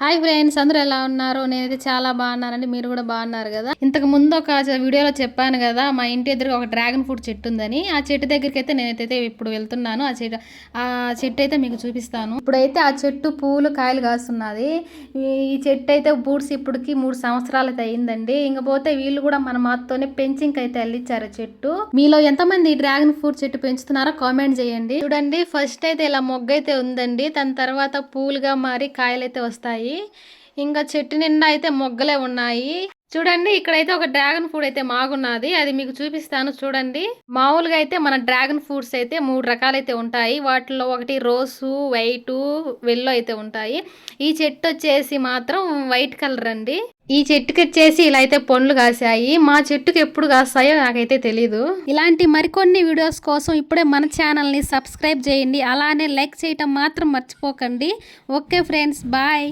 Hi friends అందరూ ఎలా ఉన్నారు? నేనైతే చాలా బాగున్నానండి మీరు కూడా బాగున్నారు కదా? ఇంతకు ముందు ఒక వీడియోలో చెప్పాను కదా మా ఇంటి ఎదురుగా ఒక డ్రాగన్ ఫ్రూట్ చెట్టు ఉందని. ఆ చెట్టు దగ్గరికి అయితే నేనైతే ఇప్పుడు వెళ్తున్నాను. ఆ చెట్టు ఆ చెట్టు అయితే మీకు చూపిస్తాను. ఇప్పుడైతే ఆ చెట్టు పూలు కాయలు కాస్తున్నది. ఈ ఈ చెట్టు అయితే బూడ్స్ ఇప్పటికి మూడు సంవత్సరాలు అయితే అయిందండి ఇంకపోతే వీళ్ళు కూడా మన మాతోనే పెంచింగ్ అయితే అల్లిచ్చారు చెట్టు. మీలో ఎంతమంది డ్రాగన్ ఫ్రూట్ చెట్టు పెంచుతున్నారో కామెంట్ చేయండి. చూడండి ఫస్ట్ అయితే ఇలా మొగ్గ అయితే ఉందండి. దాని తర్వాత పూలుగా మారి కాయలు అయితే వస్తాయి ఇంకా చెట్టు నిండా అయితే మొగ్గలే ఉన్నాయి. చూడండి ఇక్కడైతే ఒక డ్రాగన్ ఫ్రూట్ అయితే మాగున్నది. అది మీకు చూపిస్తాను చూడండి. మామూలుగా అయితే మన డ్రాగన్ ఫ్రూట్స్ అయితే మూడు రకాలైతే ఉంటాయి. వాటిలో ఒకటి రోసు వైట్ వెల్లో అయితే ఉంటాయి. ఈ చెట్టు వచ్చేసి మాత్రం వైట్ కలర్ అండి. ఈ చెట్టుకి వచ్చేసి ఇలా అయితే పండ్లు కాసాయి మా చెట్టుకి ఎప్పుడు కాస్తాయో నాకైతే తెలీదు. ఇలాంటి మరికొన్ని వీడియోస్ కోసం ఇప్పుడే మన ఛానల్ని సబ్స్క్రైబ్ చేయండి. అలానే లైక్ చేయటం మాత్రం మర్చిపోకండి. Okay friends bye.